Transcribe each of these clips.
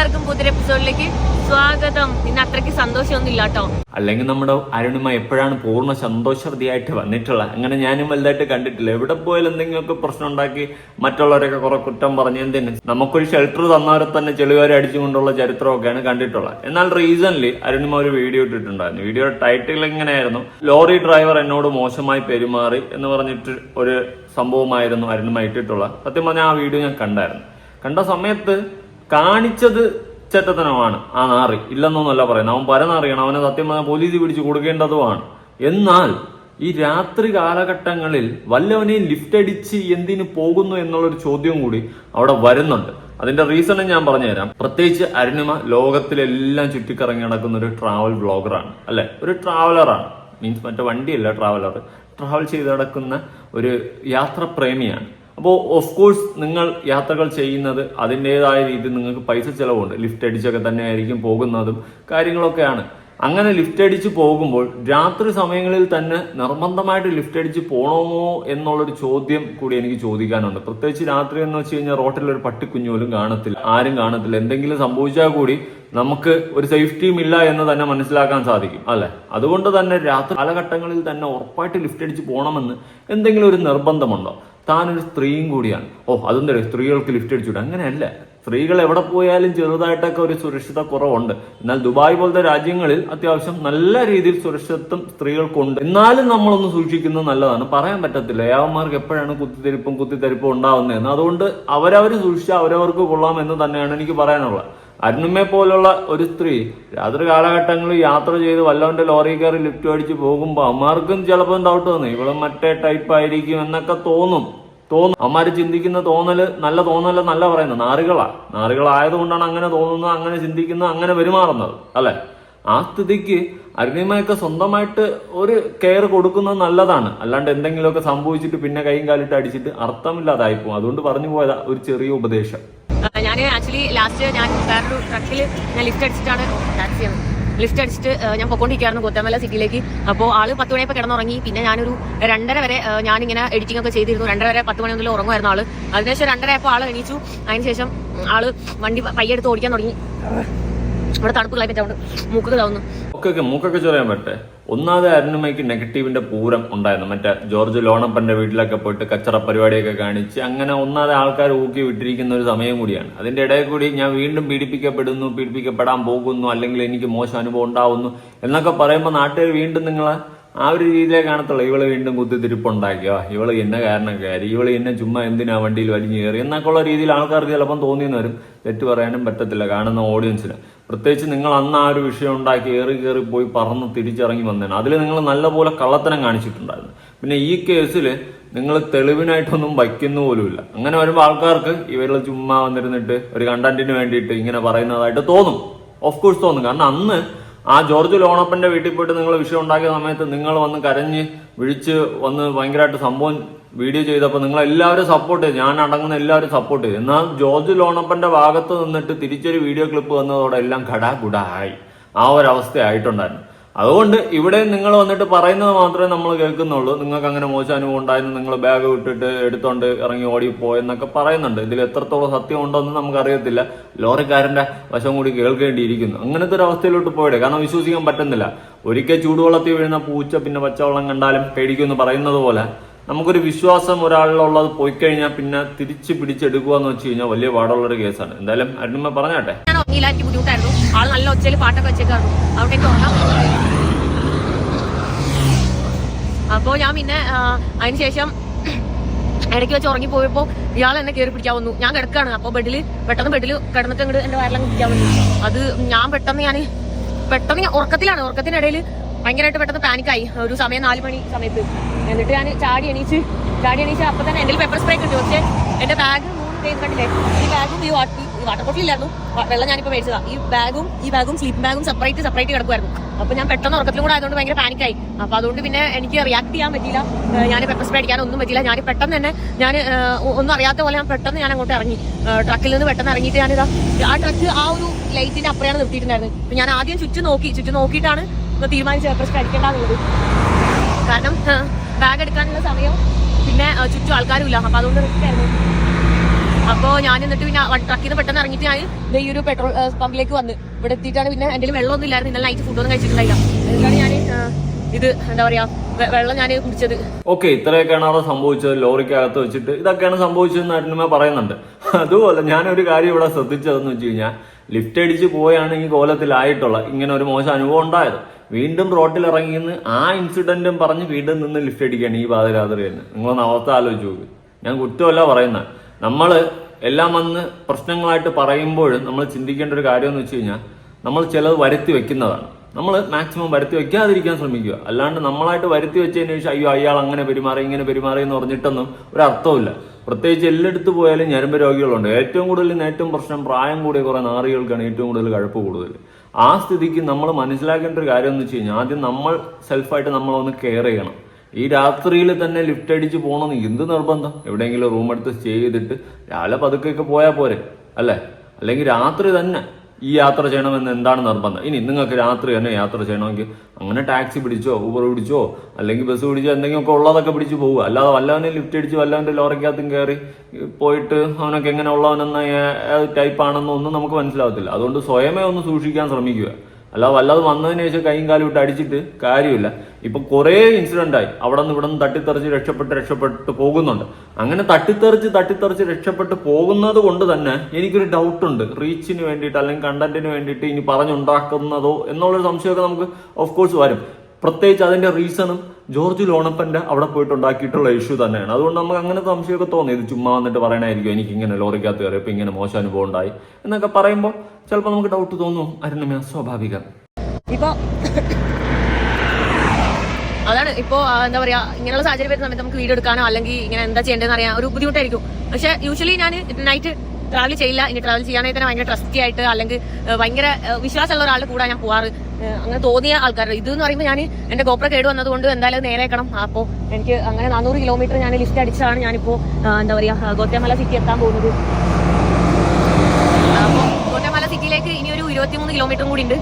എല്ലാവർക്കും പുതിയ എപ്പിസോഡിലേക്ക് സ്വാഗതം. ഇന്ന് അത്രയ്ക്ക് സന്തോഷമൊന്നും ഇല്ല കേട്ടോ. അല്ലെങ്കിൽ നമ്മുടെ അരുണിമ എപ്പോഴാണ് പൂർണ സന്തോഷവതിയായിട്ട് വന്നിട്ടുള്ളത്? അങ്ങനെ ഞാനും വലുതായിട്ട് കണ്ടിട്ടില്ല. എവിടെ പോയാലും എന്തെങ്കിലുമൊക്കെ പ്രശ്നം ഉണ്ടാക്കി മറ്റുള്ളവരൊക്കെ കുറെ കുറ്റം പറഞ്ഞ് എന്തിന്? നമുക്കൊരു ഷെൽട്ടർ തന്നവരെ തന്നെ ചെളിവാരെ അടിച്ചുകൊണ്ടുള്ള ചരിത്രമൊക്കെയാണ് കണ്ടിട്ടുള്ളത്. എന്നാൽ റീസെന്റ് അരുണിമ ഒരു വീഡിയോ ഇട്ടിട്ടുണ്ടായിരുന്നു. വീഡിയോയുടെ ടൈറ്റിൽ എങ്ങനെയായിരുന്നു? ലോറി ഡ്രൈവർ എന്നോട് മോശമായി പെരുമാറി എന്ന് പറഞ്ഞിട്ട് ഒരു സംഭവമായിരുന്നു അരുണിമ ഇട്ടിട്ടുള്ളത്. സത്യം പറഞ്ഞാൽ ആ വീഡിയോ ഞാൻ കണ്ടായിരുന്നു. കണ്ട സമയത്ത് കാണിച്ചത് ചെറ്റത്തനമാണ് ആ നാറി. ഇല്ലെന്നൊന്നല്ല പറയുന്നത്. അവൻ പരനറിയണം. അവനെ സത്യം പോലീസ് പിടിച്ച് കൊടുക്കേണ്ടതുമാണ്. എന്നാൽ ഈ രാത്രി കാലഘട്ടങ്ങളിൽ വല്ലവനെയും ലിഫ്റ്റ് അടിച്ച് എന്തിനു പോകുന്നു എന്നുള്ളൊരു ചോദ്യം കൂടി അവിടെ വരുന്നുണ്ട്. അതിന്റെ റീസണും ഞാൻ പറഞ്ഞുതരാം. പ്രത്യേകിച്ച് അരുണിമ ലോകത്തിലെല്ലാം ചുറ്റിക്കറങ്ങി നടക്കുന്ന ഒരു ട്രാവൽ ബ്ലോഗറാണ് അല്ലെ? ഒരു ട്രാവലറാണ് മീൻസ് മറ്റേ വണ്ടിയല്ല ട്രാവലർ ട്രാവൽ ചെയ്ത് നടക്കുന്ന ഒരു യാത്രപ്രേമിയാണ്. അപ്പോൾ ഓഫ് കോഴ്സ് നിങ്ങൾ യാത്രകൾ ചെയ്യുന്നത് അതിന്റെതായ രീതിയിൽ നിങ്ങൾക്ക് പൈസ ചിലവുണ്ട്. ലിഫ്റ്റ് അടിച്ചൊക്കെ തന്നെ ആയിരിക്കും പോകുന്നതും കാര്യങ്ങളൊക്കെയാണ്. അങ്ങനെ ലിഫ്റ്റ് അടിച്ച് പോകുമ്പോൾ രാത്രി സമയങ്ങളിൽ തന്നെ നിർബന്ധമായിട്ട് ലിഫ്റ്റ് അടിച്ച് പോകണമോ എന്നുള്ളൊരു ചോദ്യം കൂടി എനിക്ക് ചോദിക്കാനുണ്ട്. പ്രത്യേകിച്ച് രാത്രി എന്ന് വെച്ച് കഴിഞ്ഞാൽ റോട്ടിൽ ഒരു പട്ടിക്കുഞ്ഞു പോലും കാണത്തില്ല. ആരും കാണത്തില്ല. എന്തെങ്കിലും സംഭവിച്ചാൽ കൂടി നമുക്ക് ഒരു സേഫ്റ്റിയും ഇല്ല എന്ന് തന്നെ മനസ്സിലാക്കാൻ സാധിക്കും അല്ലെ? അതുകൊണ്ട് തന്നെ രാത്രി കാലഘട്ടങ്ങളിൽ തന്നെ ഉറപ്പായിട്ട് ലിഫ്റ്റ് അടിച്ച് പോകണമെന്ന് എന്തെങ്കിലും ഒരു നിർബന്ധമുണ്ടോ? താനൊരു സ്ത്രീയും കൂടിയാണ്. ഓ അതെന്താ സ്ത്രീകൾക്ക് ലിഫ്റ്റ് അടിച്ചുവിടും അങ്ങനെയല്ല. സ്ത്രീകൾ എവിടെ പോയാലും ചെറുതായിട്ടൊക്കെ ഒരു സുരക്ഷിത കുറവുണ്ട്. എന്നാൽ ദുബായ് പോലത്തെ രാജ്യങ്ങളിൽ അത്യാവശ്യം നല്ല രീതിയിൽ സുരക്ഷിതത്വം സ്ത്രീകൾക്കുണ്ട്. എന്നാലും നമ്മളൊന്ന് സൂക്ഷിക്കുന്നത് നല്ലതാണ്. പറയാൻ പറ്റത്തില്ല. യാവന്മാർക്ക് എപ്പോഴാണ് കുത്തിത്തിരിപ്പും കുത്തിത്തിരിപ്പും ഉണ്ടാവുന്നതെന്ന്. അതുകൊണ്ട് അവരവർ സൂക്ഷിച്ചാൽ അവരവർക്ക് കൊള്ളാം എന്ന് തന്നെയാണ് എനിക്ക് പറയാനുള്ളത്. അരുണിമയെ പോലുള്ള ഒരു സ്ത്രീ രാത്രി കാലഘട്ടങ്ങളിൽ യാത്ര ചെയ്ത് വല്ലവന്റെ ലോറി കയറി ലിഫ്റ്റ് അടിച്ച് പോകുമ്പോൾ അമ്മമാർക്കും ചിലപ്പോൾ ഡൗട്ട് തോന്നി ഇവൾ മറ്റേ ടൈപ്പ് ആയിരിക്കും എന്നൊക്കെ തോന്നും. തോന്നും. അമ്മമാര് ചിന്തിക്കുന്ന തോന്നൽ നല്ല തോന്നൽ നല്ല പറയുന്നത്. നാറുകളാണ് നാറുകളായതുകൊണ്ടാണ് അങ്ങനെ തോന്നുന്നത് അങ്ങനെ ചിന്തിക്കുന്നത് അങ്ങനെ പെരുമാറുന്നത്. അല്ലേ? ആ സ്ഥിതിക്ക് അരുണിമയൊക്കെ സ്വന്തമായിട്ട് ഒരു കെയർ കൊടുക്കുന്നത് നല്ലതാണ്. അല്ലാണ്ട് എന്തെങ്കിലുമൊക്കെ സംഭവിച്ചിട്ട് പിന്നെ കൈയും കാലിട്ട് അടിച്ചിട്ട് അർത്ഥമില്ലാതായിപ്പോവും. അതുകൊണ്ട് പറഞ്ഞു പോയതാ ഒരു ചെറിയ ഉപദേശം. ഞാൻ ആക്ച്വലി ലാസ്റ്റ് ഞാൻ വേറൊരു ട്രക്കിൽ ഞാൻ ലിഫ്റ്റ് അടിച്ചിട്ടാണ് ടാക്സി ലിഫ്റ്റ് അടിച്ചിട്ട് ഞാൻ പൊക്കോണ്ടിരിക്കുകയായിരുന്നു കൊത്തമല സിറ്റിയിലേക്ക് അപ്പോൾ ആൾ പത്ത് മണിയപ്പോൾ കിടന്നുറങ്ങി. പിന്നെ ഞാനൊരു രണ്ടര വരെ ഞാനിങ്ങനെ എഡിറ്റിംഗ് ഒക്കെ ചെയ്തിരുന്നു. രണ്ടര വരെ പത്ത് മണി മുതൽ ഉറങ്ങുമായിരുന്നു ആൾ. അതിനുശേഷം രണ്ടര ആൾ എണീച്ചു. അതിനുശേഷം ആൾ വണ്ടി പയ്യെടുത്ത് ഓടിക്കാൻ തുടങ്ങി. ഇവിടെ തണുപ്പ് ക്ലൈമറ്റ് ആവുണ്ട് മൂക്കൊക്കെ മൂക്കൊക്കെ ചൊറിയാൻ പറ്റേ? ഒന്നാമത് അരുണിമയ്ക്ക് നെഗറ്റീവിന്റെ പൂരം ഉണ്ടായിരുന്നു. മറ്റേ ജോർജ് ലോണപ്പന്റെ വീട്ടിലൊക്കെ പോയിട്ട് കച്ചറ പരിപാടിയൊക്കെ കാണിച്ച് അങ്ങനെ ഒന്നാമത് ആൾക്കാർ ഊക്കി വിട്ടിരിക്കുന്ന ഒരു സമയം കൂടിയാണ്. അതിന്റെ ഇടയിൽ കൂടി ഞാൻ വീണ്ടും പീഡിപ്പിക്കപ്പെടുന്നു പീഡിപ്പിക്കപ്പെടാൻ പോകുന്നു അല്ലെങ്കിൽ എനിക്ക് മോശം അനുഭവം ഉണ്ടാവുന്നു എന്നൊക്കെ പറയുമ്പോൾ നാട്ടുകാർ വീണ്ടും നിങ്ങളെ ആ ഒരു രീതിയിലേ കാണത്തുള്ളൂ. ഇവൾ വീണ്ടും കുത്തിത്തിരിപ്പുണ്ടാക്കിയോ ഇവൾ എന്നെ കാരണക്കാരി ഇവൾ എന്നെ ചുമ്മാ എന്തിനാ വണ്ടിയിൽ വലിഞ്ഞു കയറി എന്നൊക്കെ ഉള്ള രീതിയിൽ ആൾക്കാർക്ക് ചിലപ്പം തോന്നിയെന്ന് വരും. തെറ്റ് പറയാനും പറ്റത്തില്ല. കാണുന്ന ഓഡിയൻസിന്. പ്രത്യേകിച്ച് നിങ്ങൾ അന്ന് ആ ഒരു വിഷയം ഉണ്ടാക്കി ഏറി കയറി പോയി പറന്ന് തിരിച്ചിറങ്ങി വന്നേനെ. അതിൽ നിങ്ങൾ നല്ലപോലെ കള്ളത്തനം കാണിച്ചിട്ടുണ്ടായിരുന്നു. പിന്നെ ഈ കേസിൽ നിങ്ങൾ തെളിവിനായിട്ടൊന്നും വയ്ക്കുന്ന പോലുമില്ല. അങ്ങനെ വരുമ്പോൾ ആൾക്കാർക്ക് ഇവരിൽ ചുമ്മാ വന്നിരുന്നിട്ട് ഒരു കണ്ടന്റിന് വേണ്ടിയിട്ട് ഇങ്ങനെ പറയുന്നതായിട്ട് തോന്നും. ഓഫ് കോഴ്സ് തോന്നും. കാരണം അന്ന് ആ ജോർജ് ലോണപ്പന്റെ വീട്ടിൽ പോയിട്ട് നിങ്ങൾ വിഷയം ഉണ്ടാക്കിയ സമയത്ത് നിങ്ങൾ വന്ന് കരഞ്ഞ് വിളിച്ച് വന്ന് ഭയങ്കരമായിട്ട് സംഭവം വീഡിയോ ചെയ്തപ്പോൾ നിങ്ങൾ എല്ലാവരും സപ്പോർട്ട് ചെയ്തു. ഞാൻ അടങ്ങുന്ന എല്ലാവരും സപ്പോർട്ട് ചെയ്തു. എന്നാൽ ജോർജ് ലോണപ്പന്റെ ഭാഗത്ത് നിന്നിട്ട് തിരിച്ചൊരു വീഡിയോ ക്ലിപ്പ് വന്നതോടെ എല്ലാം ഘടാ ഗുഡായി ആ ഒരു അവസ്ഥയായിട്ടുണ്ടായിരുന്നു അതുകൊണ്ട് ഇവിടെ നിങ്ങൾ വന്നിട്ട് പറയുന്നത് മാത്രമേ നമ്മൾ കേൾക്കുന്നുള്ളൂ. നിങ്ങൾക്ക് അങ്ങനെ മോശം അനുഭവം ഉണ്ടായിരുന്നു നിങ്ങൾ ബാഗ് വിട്ടിട്ട് എടുത്തോണ്ട് ഇറങ്ങി ഓടിപ്പോയെന്നൊക്കെ പറയുന്നുണ്ട്. ഇതിൽ എത്രത്തോളം സത്യം ഉണ്ടോന്ന് നമുക്കറിയത്തില്ല. ലോറിക്കാരന്റെ വശം കൂടി കേൾക്കേണ്ടിയിരിക്കുന്നു. അങ്ങനത്തെ ഒരു അവസ്ഥയിലോട്ട് പോയിടെ. കാരണം വിശ്വസിക്കാൻ പറ്റുന്നില്ല. ഒരിക്കൽ ചൂടുവെള്ളത്തിൽ വീഴുന്ന പൂച്ച പിന്നെ പച്ചവെള്ളം കണ്ടാലും പേടിക്കുമെന്ന് പറയുന്നത് പോലെ നമുക്കൊരു വിശ്വാസം ഒരാളിലുള്ളത് പോയി കഴിഞ്ഞാൽ പിന്നെ തിരിച്ച് പിടിച്ചെടുക്കുക എന്ന് വെച്ച് കഴിഞ്ഞാൽ വലിയ പാടുള്ളൊരു കേസാണ്. എന്തായാലും അരുണിമ പറഞ്ഞാട്ടെ? ആൾ നല്ല പാട്ടൊക്കെ ഞാൻ പിന്നെ അതിനുശേഷം ഇടയ്ക്ക് വെച്ച് ഉറങ്ങി പോയപ്പോൾ ഇയാൾ എന്നെ കയറി പിടിക്കാൻ വന്നു. ഞാൻ കിടക്കാണ്. അപ്പോൾ ബെഡിൽ പെട്ടെന്ന് ബെഡിൽ കിടന്നിട്ട് അങ്ങോട്ട് എന്റെ വയറിലങ്ങ് പിടിക്കാൻ വന്നു. അത് ഞാൻ പെട്ടെന്ന് ഞാൻ പെട്ടെന്ന് ഉറക്കത്തിലാണ്. ഉറക്കത്തിനിടയിൽ ഭയങ്കരമായിട്ട് പെട്ടെന്ന് പാനിക്കായി ഒരു സമയം നാല് മണി സമയത്ത്. എന്നിട്ട് ഞാൻ ചാടി എണീച്ച് ചാടി എണീച്ച് അപ്പൊ തന്നെ എന്റെ പേപ്പർ സ്പ്രേ കിട്ടി പക്ഷേ എന്റെ ബാഗ് മൂന്ന് കണ്ടില്ലേ? ഈ ബാഗും ഈ വാട്ടർ ഈ വാട്ടർ ബോട്ടിലില്ലായിരുന്നു വെള്ളം ഞാനിപ്പോ മേടിച്ചതാ. ഈ ബാഗും ഈ ബാഗും സ്ലീപ്പിംഗ് ബാഗും സെപ്പറേറ്റ് സെപ്പറേറ്റ് കിടക്കുമായിരുന്നു അപ്പൊ ഞാൻ പെട്ടെന്ന് ഉറക്കത്തിലും കൂടെ ആയതുകൊണ്ട് ഭയങ്കര പാനിക്കായി അപ്പൊ അതുകൊണ്ട് പിന്നെ എനിക്ക് റിയാക്ട് ചെയ്യാൻ പറ്റില്ല ഞാൻ പെപ്പർ സ്പ്രേ അടിക്കാൻ ഒന്നും പറ്റില്ല ഞാൻ പെട്ടെന്ന് തന്നെ ഞാൻ ഒന്നും അറിയാത്ത പോലെ ഞാൻ പെട്ടെന്ന് ഞാൻ അങ്ങോട്ട് ഇറങ്ങി. ട്രക്കിൽ നിന്ന് പെട്ടെന്ന് ഇറങ്ങിയിട്ട് ഞാനിതാ ആ ട്രക്ക് ആ ഒരു ലൈറ്റിന്റെ അപ്പുറയാണ് നിർത്തിയിട്ടുണ്ടായിരുന്നത്. ഞാൻ ആദ്യം ചുറ്റും നോക്കി ചുറ്റും നോക്കിയിട്ടാണ് തീരുമാനിച്ച് പെപ്പർ സ്പ്രേ അടിക്കേണ്ടതുള്ളത് കാരണം ബാഗ് എടുക്കാനുള്ള സമയം പിന്നെ ചുറ്റും ആൾക്കാരും ഇല്ല അപ്പൊ അതുകൊണ്ട് റിസ്ക് ആയിരുന്നു. അപ്പോൾ ഞാൻ എന്നിട്ട് പിന്നെ ട്രക്കിൽ നിന്ന് പെട്ടെന്ന് ഇറങ്ങിയിട്ട് ഞാൻ ഈ ഒരു പെട്രോൾ പമ്പിലേക്ക് വന്ന്. ഇവിടെ എത്തിയിട്ടാണ് പിന്നെ എന്റെ വെള്ളമൊന്നും ഇല്ലായിരുന്നു. ഇന്നലെ നൈറ്റ് ഫുഡൊന്നും കഴിച്ചിട്ടുണ്ടായില്ല. ഞാൻ ഇത് എന്താ പറയാ വെള്ളം ഞാൻ കുടിച്ചത്. ഓക്കെ ഇത്രയൊക്കെയാണ് അവിടെ സംഭവിച്ചത്. ലോറിക്കകത്ത് വെച്ചിട്ട് ഇതൊക്കെയാണ് സംഭവിച്ചതെന്ന് അരുണിമ പറയുന്നുണ്ട്. അതുപോലെ ഞാനൊരു കാര്യം ഇവിടെ ശ്രദ്ധിച്ചതെന്ന് വെച്ച് കഴിഞ്ഞാൽ ലിഫ്റ്റ് അടിച്ച് പോയാണ് ഈ കോലത്തിലായിട്ടുള്ള ഇങ്ങനെ ഒരു മോശം അനുഭവം ഉണ്ടായത്. വീണ്ടും റോട്ടിൽ ഇറങ്ങിയെന്ന് ആ ഇൻസിഡന്റും പറഞ്ഞ് വീണ്ടും നിന്ന് ലിഫ്റ്റ് അടിക്കുകയാണ് ഈ പാതിരാത്രി തന്നെ. നിങ്ങളൊന്ന് അവസ്ഥ ആലോചിച്ച് നോക്ക്. ഞാൻ കുറ്റമല്ല പറയുന്ന നമ്മൾ എല്ലാം വന്ന് പ്രശ്നങ്ങളായിട്ട് പറയുമ്പോഴും നമ്മൾ ചിന്തിക്കേണ്ട ഒരു കാര്യം എന്ന് വെച്ച് കഴിഞ്ഞാൽ നമ്മൾ ചിലത് വരുത്തി വെക്കുന്നതാണ്. നമ്മൾ മാക്സിമം വരുത്തി വെക്കാതിരിക്കാൻ ശ്രമിക്കുക. അല്ലാണ്ട് നമ്മളായിട്ട് വരുത്തി വെച്ചതിന് ശേഷം അയ്യോ അയാൾ അങ്ങനെ പെരുമാറി ഇങ്ങനെ പെരുമാറി എന്ന് പറഞ്ഞിട്ടൊന്നും ഒരു അർത്ഥമില്ല പ്രത്യേകിച്ച് എല്ലായിടത്ത് പോയാലും ഞരമ്പ് രോഗികളുണ്ട്. ഏറ്റവും കൂടുതൽ ഏറ്റവും പ്രശ്നം പ്രായം കൂടിയ കുറേ നാറികൾക്കാണ് ഏറ്റവും കൂടുതൽ കഴപ്പ് കൂടുതൽ. ആ സ്ഥിതിക്ക് നമ്മൾ മനസ്സിലാക്കേണ്ട ഒരു കാര്യം എന്ന് വെച്ച് കഴിഞ്ഞാൽ ആദ്യം നമ്മൾ സെൽഫായിട്ട് നമ്മളൊന്ന് കെയർ ചെയ്യണം. ഈ രാത്രിയിൽ തന്നെ ലിഫ്റ്റ് അടിച്ച് പോകണമെന്ന് എന്ത് നിർബന്ധം? എവിടെയെങ്കിലും റൂം എടുത്ത് സ്റ്റേ ചെയ്തിട്ട് രാവിലെ പതുക്കെയൊക്കെ പോയാൽ പോരെ അല്ലേ? അല്ലെങ്കിൽ രാത്രി തന്നെ ഈ യാത്ര ചെയ്യണമെന്ന് എന്താണ് നിർബന്ധം? ഇനി നിങ്ങൾക്ക് രാത്രി തന്നെ യാത്ര ചെയ്യണമെങ്കിൽ അങ്ങനെ ടാക്സി പിടിച്ചോ ഊബർ പിടിച്ചോ അല്ലെങ്കിൽ ബസ് പിടിച്ചോ എന്തെങ്കിലുമൊക്കെ ഉള്ളതൊക്കെ പിടിച്ച് പോവുക. അല്ലാതെ വല്ലവനെ ലിഫ്റ്റ് അടിച്ച് വല്ലവന്റെ ലോറിക്കകത്തും കയറി പോയിട്ട് അവനൊക്കെ എങ്ങനെ ഉള്ളവനെന്ന ഏത് ടൈപ്പാണെന്നോ ഒന്നും നമുക്ക് മനസ്സിലാവത്തില്ല. അതുകൊണ്ട് സ്വയമേ ഒന്ന് സൂക്ഷിക്കാൻ ശ്രമിക്കുക. അല്ല വല്ലാതെ വന്നതിന് ശേഷം കൈയും കാലും ഇട്ട് അടിച്ചിട്ട് കാര്യമില്ല. ഇപ്പൊ കുറേ ഇൻസിഡന്റ് ആയി. അവിടെ നിന്ന് ഇവിടെ നിന്ന് തട്ടിത്തെറിച്ച് രക്ഷപ്പെട്ട് രക്ഷപ്പെട്ട് പോകുന്നുണ്ട്. അങ്ങനെ തട്ടിത്തെറിച്ച് തട്ടിത്തെറിച്ച് രക്ഷപ്പെട്ട് പോകുന്നത് കൊണ്ട് തന്നെ എനിക്കൊരു ഡൗട്ട് ഉണ്ട്. റീച്ചിന് വേണ്ടിയിട്ട് അല്ലെങ്കിൽ കണ്ടന്റിന് വേണ്ടിയിട്ട് ഇനി പറഞ്ഞുണ്ടാക്കുന്നതോ എന്നുള്ളൊരു സംശയമൊക്കെ നമുക്ക് ഓഫ് കോഴ്സ് വരും. പ്രത്യേകിച്ച് അതിന്റെ റീസണും ജോർജ് ലോണപ്പന്റെ അവിടെ പോയിട്ട് ഉണ്ടാക്കിയിട്ടുള്ള ഇഷ്യൂ തന്നെയാണ്. അതുകൊണ്ട് നമുക്ക് അങ്ങനെ സംശയമൊക്കെ തോന്നി. ഇത് ചുമ്മാ വന്നിട്ട് പറയണായിരിക്കും എനിക്ക് ഇങ്ങനെ ലോറിക്കകത്ത് കയറിയപ്പോൾ ഇങ്ങനെ മോശം അനുഭവം ഉണ്ടായി എന്നൊക്കെ പറയുമ്പോൾ ചിലപ്പോൾ നമുക്ക് ഡൗട്ട് തോന്നും. അരുണമ സ്വാഭാവികം. അതാണ് ഇപ്പോ എന്താ പറയാ ഇങ്ങനെയുള്ള സാഹചര്യം വരുന്ന സമയത്ത് നമുക്ക് വീഡിയോ എടുക്കാനോ അല്ലെങ്കിൽ ഇങ്ങനെ എന്താ ചെയ്യേണ്ടതെന്ന് അറിയാൻ ഒരു ബുദ്ധിമുട്ടായിരിക്കും. പക്ഷെ യൂഷ്വലി ഞാൻ നൈറ്റ് ട്രാവൽ ചെയ്യില്ല. ഇനി ട്രാവൽ ചെയ്യാനായി തന്നെ ഭയങ്കര ട്രസ്റ്റി ആയിട്ട് അല്ലെങ്കിൽ ഭയങ്കര വിശ്വാസമുള്ള ഒരാളുടെ കൂടെ ഞാൻ പോവാറ്. അങ്ങനെ തോന്നിയ ആൾക്കാർ ഇത് എന്ന് പറയുമ്പോൾ ഞാൻ എന്റെ ഗോപ്ര കേട് വന്നതുകൊണ്ട് എന്തായാലും നേരേക്കണം അപ്പോൾ എനിക്ക് അങ്ങനെ നാനൂറ് കിലോമീറ്റർ ഞാൻ ലിസ്റ്റ് അടിച്ചാണ് ഞാനിപ്പോ ആ, എന്താ പറയാ ഗോത്തമല സിറ്റി എത്താൻ പോകുന്നത്. അപ്പോൾ സിറ്റിയിലേക്ക് ഇനി ഒരു ഇരുപത്തിമൂന്ന് കിലോമീറ്റർ കൂടി ഉണ്ട്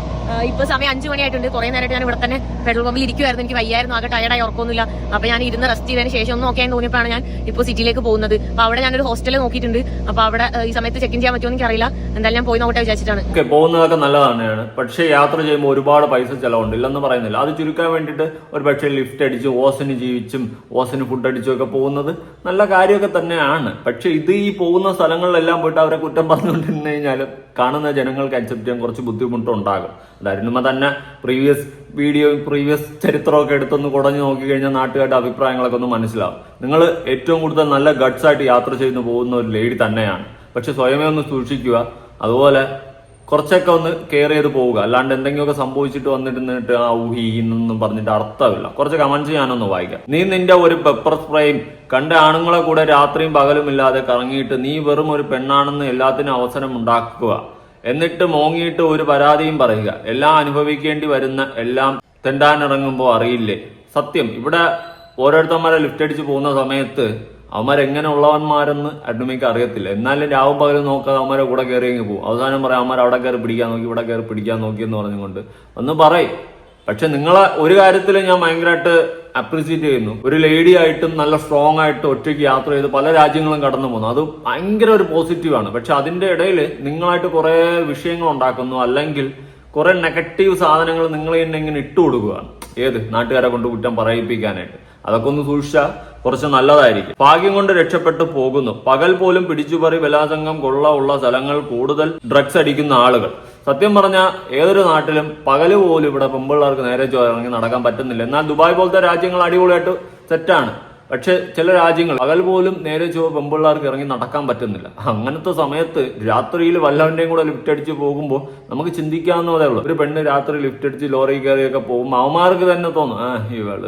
ഇപ്പൊ സമയം അഞ്ചു മണിയായിട്ടുണ്ട്. കുറെ നേരമായിട്ട് ഞാൻ ഇവിടെ തന്നെ പെട്രോൾ പമ്പിൽ ഇരിക്കുമായിരുന്നു എനിക്ക് വയ്യായിരുന്നു. ആകെ ടയർഡായി ഉറക്കൊന്നുമില്ല അപ്പൊ ഞാൻ ഇരുന്ന് റെസ്റ്റ് ചെയ്തതിന് ശേഷം ഒന്ന് നോക്കിയാൽ തോന്നിയപ്പോഴാണ് ഞാൻ ഇപ്പോൾ സിറ്റിയിലേക്ക് പോകുന്നത്. അപ്പൊ അവിടെ ഞാനൊരു ഹോസ്റ്റൽ നോക്കിയിട്ടുണ്ട്. അപ്പൊ അവിടെ ഈ സമയത്ത് ചെക്ക് ഇൻ ചെയ്യാൻ പറ്റുമോ എനിക്ക് അറിയില്ല എന്തായാലും ഞാൻ പോയി നോക്കട്ടെ വിചാരിച്ചിട്ടാണ്. പോകുന്നതൊക്കെ നല്ലതാണ് പക്ഷേ യാത്ര ചെയ്യുമ്പോൾ ഒരുപാട് പൈസ ചെലവുണ്ട് ഇല്ലെന്ന് പറയുന്നില്ല. അത് ചുരുക്കാൻ വേണ്ടിയിട്ട് ഒരു പക്ഷേ ലിഫ്റ്റ് അടിച്ച് ഓസിന് ജീവിച്ചും ഓസിന് ഫുഡ് അടിച്ചും ഒക്കെ പോകുന്നത് നല്ല കാര്യമൊക്കെ തന്നെയാണ്. പക്ഷെ ഇത് ഈ പോകുന്ന സ്ഥലങ്ങളിലെല്ലാം പോയിട്ട് അവരെ കുറ്റം പറഞ്ഞുകൊണ്ടിരുന്നു കഴിഞ്ഞാൽ കാണുന്ന ജനങ്ങൾക്ക് അക്സെപ്റ്റ് ചെയ്യാൻ കുറച്ച് ബുദ്ധിമുട്ടുണ്ടാകും. അരുണിമ തന്നെ പ്രീവിയസ് വീഡിയോ പ്രീവിയസ് ചരിത്രമൊക്കെ എടുത്തൊന്ന് കുടഞ്ഞു നോക്കിക്കഴിഞ്ഞാൽ നാട്ടുകാരുടെ അഭിപ്രായങ്ങളൊക്കെ ഒന്ന് മനസ്സിലാവും. നിങ്ങൾ ഏറ്റവും കൂടുതൽ നല്ല ഗഡ്സ് ആയിട്ട് യാത്ര ചെയ്യുന്നു പോകുന്ന ഒരു ലേഡി തന്നെയാണ്. പക്ഷെ സ്വയമേ ഒന്ന് സൂക്ഷിക്കുക. അതുപോലെ കുറച്ചൊക്കെ ഒന്ന് കെയർ ചെയ്ത് പോവുക. അല്ലാണ്ട് എന്തെങ്കിലുമൊക്കെ സംഭവിച്ചിട്ട് വന്നിരുന്നിട്ട് ആ ഊഹി എന്നൊന്നും പറഞ്ഞിട്ട് അർത്ഥമില്ല. കുറച്ച് കമന്റ്സ് ഞാനൊന്ന് വായിക്കാം. നീ നിന്റെ ഒരു പെപ്പർ സ്പ്രേയും കണ്ട ആണുങ്ങളെ കൂടെ രാത്രിയും പകലും ഇല്ലാതെ കറങ്ങിയിട്ട് നീ വെറും ഒരു പെണ്ണാണെന്ന് എല്ലാത്തിനും അവസരം ഉണ്ടാക്കുക. എന്നിട്ട് മോങ്ങിയിട്ട് ഒരു പരാതിയും പറയുക. എല്ലാം അനുഭവിക്കേണ്ടി വരുന്ന എല്ലാം തെണ്ടാനിറങ്ങുമ്പോൾ അറിയില്ലേ? സത്യം ഇവിടെ ഓരോരുത്തന്മാരെ ലിഫ്റ്റ് അടിച്ച് പോകുന്ന സമയത്ത് അവന്മാരെങ്ങനെ ഉള്ളവന്മാരെന്ന് അഡ്മിക്ക് അറിയത്തില്ല. എന്നാലും രാവും പകലും നോക്കാതെ അവന്മാരെ കൂടെ കയറി അങ്ങ് പോകും. അവസാനം പറയാം അവന്മാർ അവിടെ കയറി പിടിക്കാൻ നോക്കി ഇവിടെ കയറി പിടിക്കാൻ നോക്കി എന്ന് പറഞ്ഞുകൊണ്ട്. ഒന്ന് പറയും. പക്ഷെ നിങ്ങളെ ഒരു കാര്യത്തിൽ ഞാൻ ഭയങ്കരമായിട്ട് അപ്രീസിയേറ്റ് ചെയ്യുന്നു. ഒരു ലേഡി ആയിട്ടും നല്ല സ്ട്രോങ് ആയിട്ട് ഒറ്റയ്ക്ക് യാത്ര ചെയ്ത് പല രാജ്യങ്ങളും കടന്നു പോകുന്നു അത് ഭയങ്കര ഒരു പോസിറ്റീവാണ് പക്ഷെ അതിന്റെ ഇടയിൽ നിങ്ങളായിട്ട് കുറെ വിഷയങ്ങൾ ഉണ്ടാക്കുന്നു. അല്ലെങ്കിൽ കുറെ നെഗറ്റീവ് സാധനങ്ങൾ നിങ്ങൾ തന്നെ ഇങ്ങനെ ഇട്ടു കൊടുക്കുകയാണ്. ഏത്? നാട്ടുകാരെ കൊണ്ട് കുറ്റം പറയിപ്പിക്കാനായിട്ട്. അതൊക്കെ ഒന്ന് സൂക്ഷിച്ചാൽ കുറച്ച് നല്ലതായിരിക്കും. ഭാഗ്യം കൊണ്ട് രക്ഷപ്പെട്ടു പോകുന്നു. പകൽ പോലും പിടിച്ചുപറി ബലാസംഗം കൊള്ള ഉള്ള സ്ഥലങ്ങൾ കൂടുതൽ ഡ്രഗ്സ് അടിക്കുന്ന ആളുകൾ. സത്യം പറഞ്ഞാൽ ഏതൊരു നാട്ടിലും പകൽ പോലും ഇവിടെ പെമ്പിള്ളേർക്ക് നേരെ ഇറങ്ങി നടക്കാൻ പറ്റുന്നില്ല. എന്നാൽ ദുബായ് പോലത്തെ രാജ്യങ്ങൾ അടിപൊളിയായിട്ട് സെറ്റാണ് പക്ഷെ ചില രാജ്യങ്ങൾ പകൽ പോലും നേരെ ചോ പെമ്പിള്ളേർക്ക് ഇറങ്ങി നടക്കാൻ പറ്റുന്നില്ല. അങ്ങനത്തെ സമയത്ത് രാത്രിയിൽ വല്ലവന്റെയും കൂടെ ലിഫ്റ്റ് അടിച്ച് പോകുമ്പോൾ നമുക്ക് ചിന്തിക്കാവുന്നതേ ഉള്ളൂ. ഒരു പെണ്ണ് രാത്രി ലിഫ്റ്റ് അടിച്ച് ലോറി കയറിയൊക്കെ പോകും അവന്മാർക്ക് തന്നെ തോന്നും ഇവൾ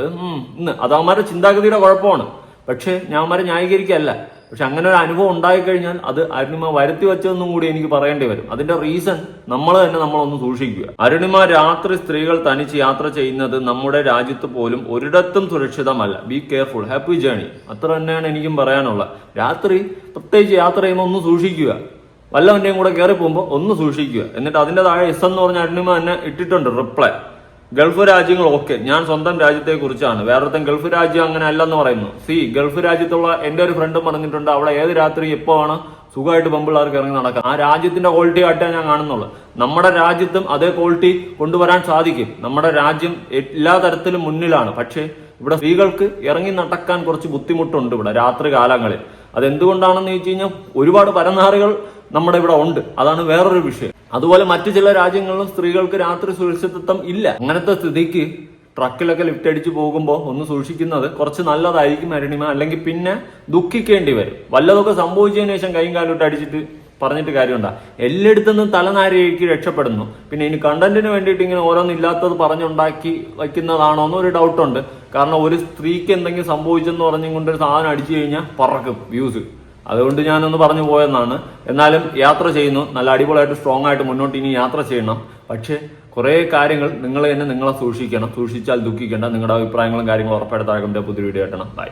ഇന്ന്. അത് അവന്മാരുടെ ചിന്താഗതിയുടെ കുഴപ്പമാണ്. പക്ഷെ ഞാൻ അവന്മാരെ ന്യായീകരിക്കല്ല പക്ഷെ അങ്ങനെ ഒരു അനുഭവം ഉണ്ടായിക്കഴിഞ്ഞാൽ അത് അരുണിമ വരുത്തി വെച്ചതെന്നും കൂടി എനിക്ക് പറയേണ്ടി വരും. അതിന്റെ റീസൺ നമ്മൾ തന്നെ നമ്മളൊന്ന് സൂക്ഷിക്കുക. അരുണിമ രാത്രി സ്ത്രീകൾ തനിച്ച് യാത്ര ചെയ്യുന്നത് നമ്മുടെ രാജ്യത്ത് പോലും ഒരിടത്തും സുരക്ഷിതമല്ല. ബി കെയർഫുൾ ഹാപ്പി ജേണി അത്ര തന്നെയാണ് എനിക്കും പറയാനുള്ളത്. രാത്രി പ്രത്യേകിച്ച് യാത്ര ചെയ്യുമ്പോൾ ഒന്ന് സൂക്ഷിക്കുക. വല്ലവന്റെയും കൂടെ കയറി പോകുമ്പോൾ ഒന്ന് സൂക്ഷിക്കുക. എന്നിട്ട് അതിന്റെ താഴെ എസ് എന്ന് പറഞ്ഞ അരുണിമ തന്നെ ഇട്ടിട്ടുണ്ട് റിപ്ലൈ ഗൾഫ് രാജ്യങ്ങൾ ഓക്കെ ഞാൻ സ്വന്തം രാജ്യത്തെ കുറിച്ചാണ് വേറൊരുത്തൻ ഗൾഫ് രാജ്യം അങ്ങനെ അല്ലെന്ന് പറയുന്നു. സി ഗൾഫ് രാജ്യത്തുള്ള എന്റെ ഒരു ഫ്രണ്ടും പറഞ്ഞിട്ടുണ്ട് അവിടെ ഏത് രാത്രി എപ്പോ ആണ് സുഖമായിട്ട് പെമ്പിള്ളേർക്ക് ഇറങ്ങി നടക്കാം ആ രാജ്യത്തിന്റെ ക്വാളിറ്റി ആയിട്ടേ ഞാൻ കാണുന്നുള്ളൂ. നമ്മുടെ രാജ്യത്തും അതേ ക്വാളിറ്റി കൊണ്ടുവരാൻ സാധിക്കും. നമ്മുടെ രാജ്യം എല്ലാ തരത്തിലും മുന്നിലാണ്. പക്ഷേ ഇവിടെ സ്ത്രീകൾക്ക് ഇറങ്ങി നടക്കാൻ കുറച്ച് ബുദ്ധിമുട്ടുണ്ട് ഇവിടെ രാത്രി കാലങ്ങളിൽ അതെന്തുകൊണ്ടാണെന്ന് ചോദിച്ചു കഴിഞ്ഞാൽ ഒരുപാട് പരനാറികൾ നമ്മുടെ ഇവിടെ ഉണ്ട്. അതാണ് വേറൊരു വിഷയം. അതുപോലെ മറ്റു ചില രാജ്യങ്ങളിലും സ്ത്രീകൾക്ക് രാത്രി സുരക്ഷിതത്വം ഇല്ല. അങ്ങനത്തെ സ്ഥിതിക്ക് ട്രക്കിലൊക്കെ ലിഫ്റ്റ് അടിച്ച് പോകുമ്പോൾ ഒന്ന് സൂക്ഷിക്കുന്നത് കുറച്ച് നല്ലതായിരിക്കും അരുണിമ. അല്ലെങ്കിൽ പിന്നെ ദുഃഖിക്കേണ്ടി വരും. വല്ലതൊക്കെ സംഭവിച്ചതിന് ശേഷം കൈയും കാലോട്ട് അടിച്ചിട്ട് പറഞ്ഞിട്ട് കാര്യമുണ്ടാ. എല്ലായിടത്തുനിന്നും തലനാരിഴയ്ക്ക് രക്ഷപ്പെടുന്നു. പിന്നെ ഇനി കണ്ടന്റിന് വേണ്ടിയിട്ട് ഇങ്ങനെ ഓരോന്നില്ലാത്തത് പറഞ്ഞുണ്ടാക്കി വയ്ക്കുന്നതാണോ എന്നൊരു ഡൗട്ടുണ്ട് കാരണം ഒരു സ്ത്രീക്ക് എന്തെങ്കിലും സംഭവിച്ചെന്ന് പറഞ്ഞും കൊണ്ട് ഒരു സാധനം അടിച്ചു കഴിഞ്ഞാൽ പറക്കും വ്യൂസ് അതുകൊണ്ട് ഞാനൊന്ന് പറഞ്ഞു പോയെന്നാണ്. എന്നാലും യാത്ര ചെയ്യുന്നു. നല്ല അടിപൊളിയായിട്ട് സ്ട്രോങ് ആയിട്ട് മുന്നോട്ട് ഇനി യാത്ര ചെയ്യണം. പക്ഷേ കുറേ കാര്യങ്ങൾ നിങ്ങൾ തന്നെ നിങ്ങളെ സൂക്ഷിക്കണം. സൂക്ഷിച്ചാൽ ദുഃഖിക്കേണ്ട. നിങ്ങളുടെ അഭിപ്രായങ്ങളും കാര്യങ്ങളും ഉറപ്പായിട്ട് താഴെ പുതിയ വീഡിയോ കിട്ടണം ബൈ